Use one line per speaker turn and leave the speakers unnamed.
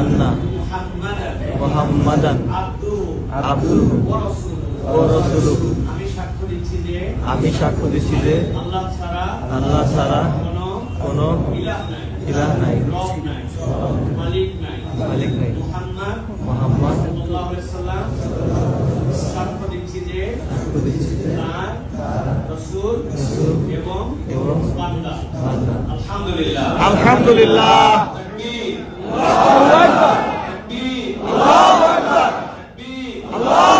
আন্না মুহাম্মাদান আবদুহু রাসূলুহু
রাসূলুহু।
আমি সাক্ষ্য দিচ্ছি যে
আমি সাক্ষ্য দিচ্ছি
আল্লাহ ছাড়া কোনো ইলাহ নাই। মালিক নাই। মুহাম্মদ সাক্ষ্য দিচ্ছি যে এবং। আলহামদুলিল্লাহ।
আলহামদুলিল্লাহ। আল্লাহ